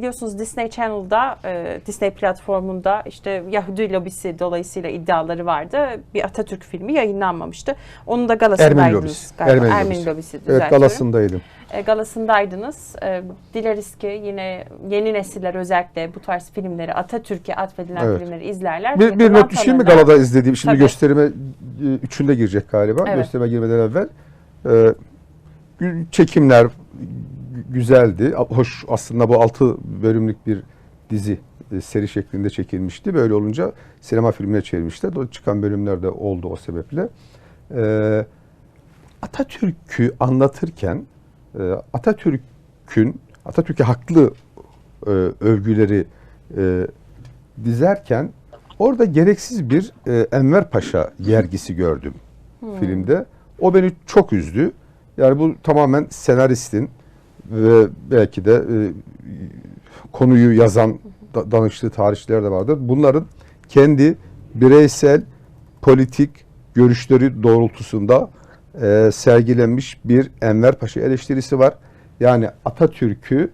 biliyorsunuz Disney Channel'da, e, Disney platformunda işte Yahudi lobisi dolayısıyla iddiaları vardı. Bir Atatürk filmi yayınlanmamıştı. Onun da galasındaydınız Ermeni lobisi. galiba. Ermeni Ermeni, lobisi. lobisi. Evet galasındaydım. E, galasındaydınız. E, dileriz ki yine yeni nesiller özellikle bu tarz filmleri Atatürk'e atfedilen Evet. filmleri izlerler. Bir, bir not düşeyim mi galada izlediğim? Şimdi Tabii. gösterime e, üçünde girecek galiba. Evet. Gösterime girmeden evvel. E, çekimler güzeldi. Hoş aslında bu altı bölümlük bir dizi e, seri şeklinde çekilmişti. Böyle olunca sinema filmine çevirmişler. O çıkan bölümler de oldu o sebeple. E, Atatürk'ü anlatırken e, Atatürk'ün Atatürk'e haklı e, övgüleri e, dizerken orada gereksiz bir e, Enver Paşa yergisi gördüm filmde. O beni çok üzdü. Yani bu tamamen senaristin ve belki de e, konuyu yazan da- danıştığı tarihçiler de vardır. Bunların kendi bireysel politik görüşleri doğrultusunda e, sergilenmiş bir Enver Paşa eleştirisi var. Yani Atatürk'ü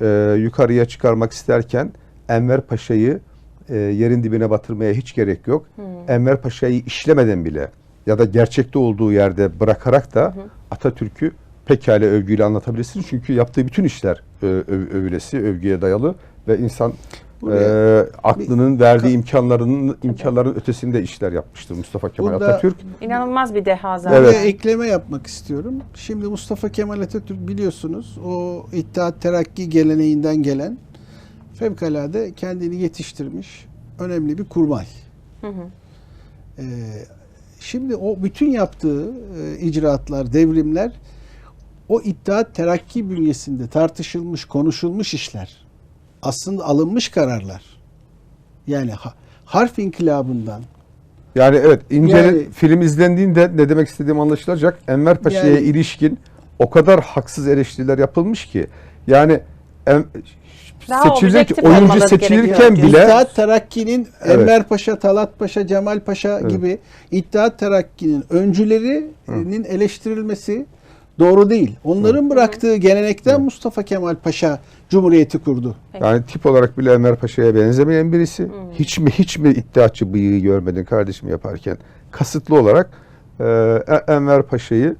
e, yukarıya çıkarmak isterken Enver Paşa'yı e, yerin dibine batırmaya hiç gerek yok. Enver Paşa'yı işlemeden bile ya da gerçekte olduğu yerde bırakarak da Atatürk'ü pekala övgüyle anlatabilirsiniz. Çünkü yaptığı bütün işler e, öv- övülesi, övgüye dayalı ve insan Buraya e, aklının verdiği imkanlarının imkanların ötesinde işler yapmıştır Mustafa Kemal Burada- Atatürk. İnanılmaz bir deha zaten. Evet. Buraya ekleme yapmak istiyorum. Şimdi Mustafa Kemal Atatürk biliyorsunuz o İttihat Terakki geleneğinden gelen fevkalade kendini yetiştirmiş önemli bir kurmay. Ee, şimdi o bütün yaptığı e, icraatlar, devrimler o İttihat Terakki bünyesinde tartışılmış, konuşulmuş işler. Aslında alınmış kararlar. Yani ha- harf inkılabından, Yani evet İnce'nin Yani- film izlendiğinde ne demek istediğim anlaşılacak. Enver Paşa'ya Yani- ilişkin o kadar haksız eleştiriler yapılmış ki. Yani em, Daha seçilecek oyuncu seçilirken bile İttihat Terakki'nin Evet. Enver Paşa, Talat Paşa, Cemal Paşa Evet. gibi İttihat Terakki'nin öncülerinin eleştirilmesi doğru değil. Onların bıraktığı gelenekten Mustafa Kemal Paşa Cumhuriyeti kurdu. yani tip olarak bile Enver Paşa'ya benzemeyen birisi. Hiç mi hiç mi iddiatçı bıyığı görmedin kardeşim yaparken? Kasıtlı olarak e, E- Enver Paşa'yı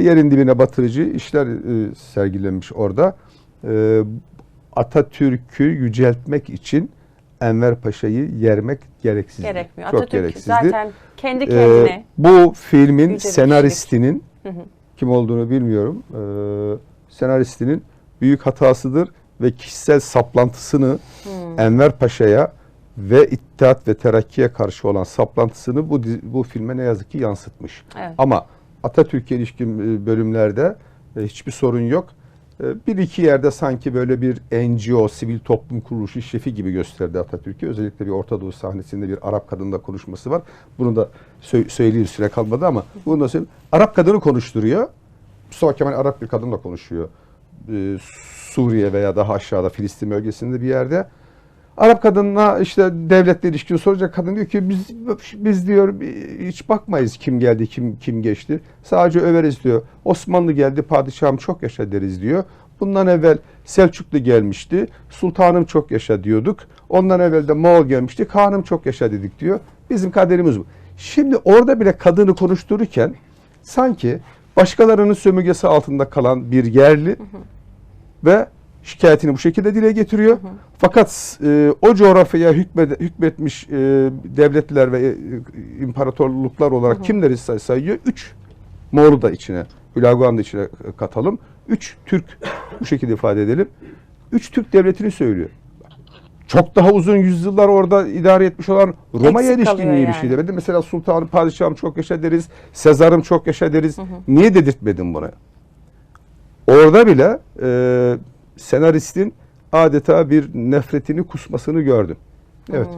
yerin dibine batırıcı işler e, sergilenmiş orada. E, Atatürk'ü yüceltmek için Enver Paşa'yı yermek gereksizdi. Gerekmiyor. Çok Atatürk gereksizdi. zaten kendi Ee, kendine bu filmin Yüce bir senaristinin kim olduğunu bilmiyorum. Ee, senaristinin büyük hatasıdır ve kişisel saplantısını Hmm. Enver Paşa'ya ve İttihat ve Terakki'ye karşı olan saplantısını bu bu filme ne yazık ki yansıtmış. Evet. Ama Atatürk'e ilişkin e, bölümlerde e, hiçbir sorun yok. E, Bir iki yerde sanki böyle bir NGO, sivil toplum kuruluşu şefi gibi gösterdi Atatürk'ü. Özellikle bir Orta Doğu sahnesinde bir Arap kadınla konuşması var. Bunu da sö- söyleyeyim süre kalmadı ama bunu da söyleyeyim. Arap kadını konuşturuyor. Mustafa Kemal Arap bir kadınla konuşuyor. E, Suriye veya daha aşağıda Filistin bölgesinde bir yerde. Arap kadınla işte devletle ilişkin soracak kadın diyor ki biz biz diyor hiç bakmayız kim geldi kim kim geçti. Sadece överiz diyor. Osmanlı geldi padişahım çok yaşa deriz diyor. Bundan evvel Selçuklu gelmişti. Sultanım çok yaşa diyorduk. Ondan evvel de Moğol gelmişti. Kanım çok yaşa dedik diyor. Bizim kaderimiz bu. Şimdi orada bile kadını konuştururken sanki başkalarının sömürgesi altında kalan bir yerli ve şikayetini bu şekilde dile getiriyor. Fakat e, o coğrafyaya hükmed, hükmetmiş e, devletler ve e, imparatorluklar olarak kimleri say- sayıyor? Üç. Moğol'u da içine, Hülaguan'ı da içine katalım. Üç Türk, bu şekilde ifade edelim. Üç Türk devletini söylüyor. Çok daha uzun yüzyıllar orada idare etmiş olan Roma'ya ilişkin kalıyor iyi bir yani. şey demedi. Mesela sultanım, padişahım çok yaşa deriz, Sezar'ım çok yaşa deriz. Niye dedirtmedin bunu? Orada bile e, senaristin adeta bir nefretini kusmasını gördüm. Evet.